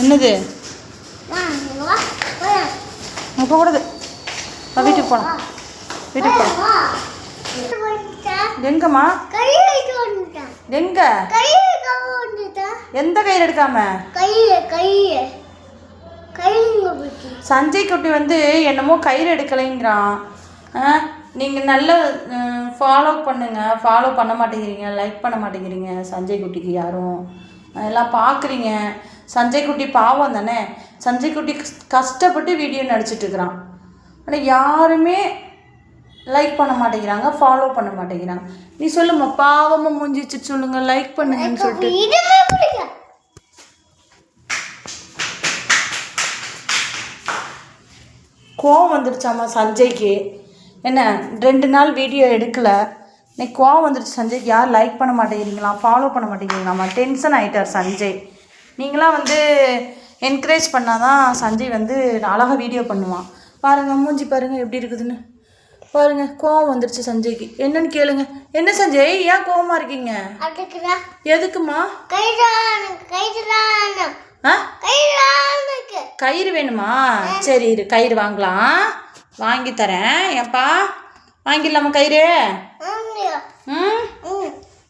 என்னது? போகக்கூடாது. வா வீட்டுக்கு போகலாம் வீட்டுக்கு போகலாம் எங்கம்மா? எங்க? எந்த கயிறு எடுக்காம? சஞ்சய் குட்டி வந்து என்னமோ கயிறு எடுக்கலைங்கிறான். நீங்கள் நல்ல ஃபாலோ பண்ணுங்க. ஃபாலோ பண்ண மாட்டேங்கிறீங்க. லைக் பண்ண மாட்டேங்கிறீங்க. சஞ்சய் குட்டிக்கு யாரும். எல்லாம் பார்க்குறீங்க சஞ்சய் குட்டி பாவம் தானே? சஞ்சய் குட்டி கஷ்டப்பட்டு வீடியோ நடிச்சிட்டு இருக்கிறான். ஆனால் யாருமே லைக் பண்ண மாட்டேங்கிறாங்க ஃபாலோ பண்ண மாட்டேங்கிறாங்க. நீ சொல்லுமா பாவமாக மூஞ்சி வச்சுட்டு சொல்லுங்க லைக் பண்ணுங்கன்னு சொல்லிட்டு. கோவம் வந்துருச்சாம்மா சஞ்சய்க்கு. என்ன ரெண்டு நாள் வீடியோ எடுக்கல. இன்னைக்கு கோவம் வந்துருச்சு சஞ்சய்க்கு யார் லைக் பண்ண மாட்டேங்கிறீங்களா? ஃபாலோ பண்ண மாட்டேங்கிறீங்களாம்மா டென்ஷன் ஆகிட்டார் சஞ்சய். நீங்களாம் வந்து என்கரேஜ் பண்ணாதான் சஞ்சய் வந்து அழகாக வீடியோ பண்ணுவான். பாருங்கள் மூஞ்சி பாருங்கள் எப்படி இருக்குதுன்னு. பாருங்கள் கோவம் வந்துருச்சு சஞ்சய்க்கு. என்னன்னு கேளுங்க. என்ன சஞ்சய்? ஏன் கோவமாக இருக்கீங்க? எதுக்குமா? கயிறு வேணுமா? சரி இரு கயிறு வாங்கலாம். வாங்கி தரேன் ஏப்பா வாங்கிடலாமா கயிறு? ம்?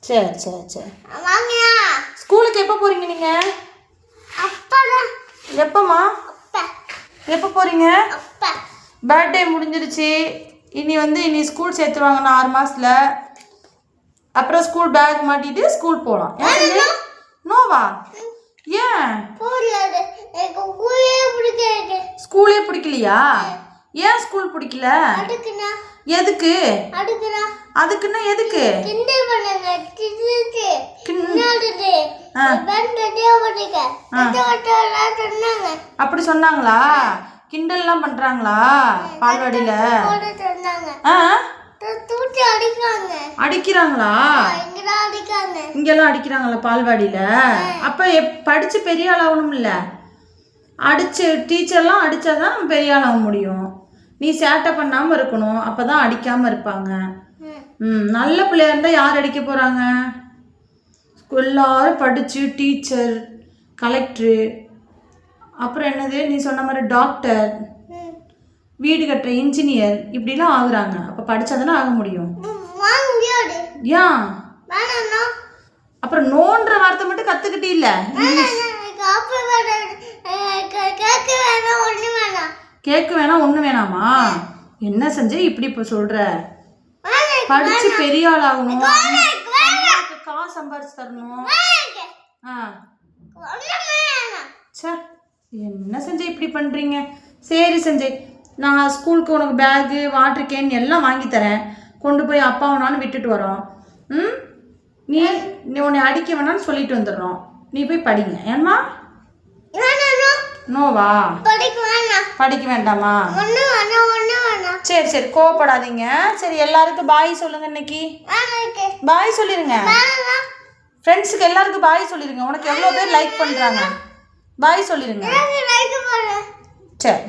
சரி சரி சரி. ஸ்கூலுக்கு எப்போ போகிறீங்க நீங்கள் எப்போம்மா எப்போ போகிறீங்க பர்த்டே முடிஞ்சிருச்சு. இனி வந்து இனி ஸ்கூல் சேர்த்துருவாங்க ஆறு மாசத்துல. அப்புறம் ஸ்கூல் பேக் மாட்டிட்டு ஸ்கூல் போகலாம் நோவா ஏன் ஸ்கூலே பிடிக்கலையா? ஏன் ஸ்கூல் பிடிக்கல? எதுக்கு? அதுக்குன்னா எதுக்கு? அப்படி சொன்னாங்களா? கிண்டல்லாம் பண்றாங்களா? பால்வாடியில? அடிக்கிறாங்களா? இங்கெல்லாம் அடிக்கிறாங்களா பால்வாடியில? அப்ப படிச்சு பெரிய ஆள் ஆகணும்ல? அடிச்சு டீச்சர்லாம் அடிச்சாதான் பெரிய ஆள் ஆக முடியும். நீ சேட்டை பண்ணாம இருக்கணும். அப்பதான் அடிக்காம இருப்பாங்க. ம். நல்ல பிள்ளையா இருந்தா யார் அடிக்க போறாங்க? எல்லாரும் படிச்சு டீச்சர் கலெக்டரு அப்புறம் என்னது? நீ சொன்ன மாதிரி டாக்டர் வீடு கட்டுற இன்ஜினியர் இப்படிலாம் ஆகுறாங்க. அப்போ படிச்சாதானே ஆக முடியும். ஏன் அப்புறம் நோன்ற வார்த்தை மட்டும் கத்துக்கிட்டே இல்ல கேக்கு வேணாம் ஒண்ணு வேணாமா? என்ன செஞ்ச இப்படி இப்ப சொல்ற? படிச்சு பெரிய ஆள் ஆகணும். காசு சம்பாரிச்சு தரணும். ஆ. ச்சே என்ன செஞ்சய் இப்படி பண்ணுறீங்க சரி செஞ்சய் நான் ஸ்கூலுக்கு உனக்கு பேகு வாட்டர் கேன் எல்லாம் வாங்கி தரேன். கொண்டு போய் அப்பாவும் நானும் விட்டுட்டு வரோம். ம்? நீ நீ உன்னை அடிக்க வேணாம்னு சொல்லிட்டு வந்துடுறோம். நீ போய் படிங்க. ஏம்மா நோவா? படிக்க வேண்டாமா? சரி சரி கோவப்படாதீங்க. சரி எல்லாருக்கும் பாய் சொல்லுங்க இன்னைக்கு. பாய் சொல்லிருங்க. ஃப்ரெண்ட்ஸுக்கு எல்லாருக்கும் பாய் சொல்லிருங்க. உனக்கு எவ்வளோ பேர் லைக் பண்ணுறாங்க பாய் சொல்லிருங்க. சரி.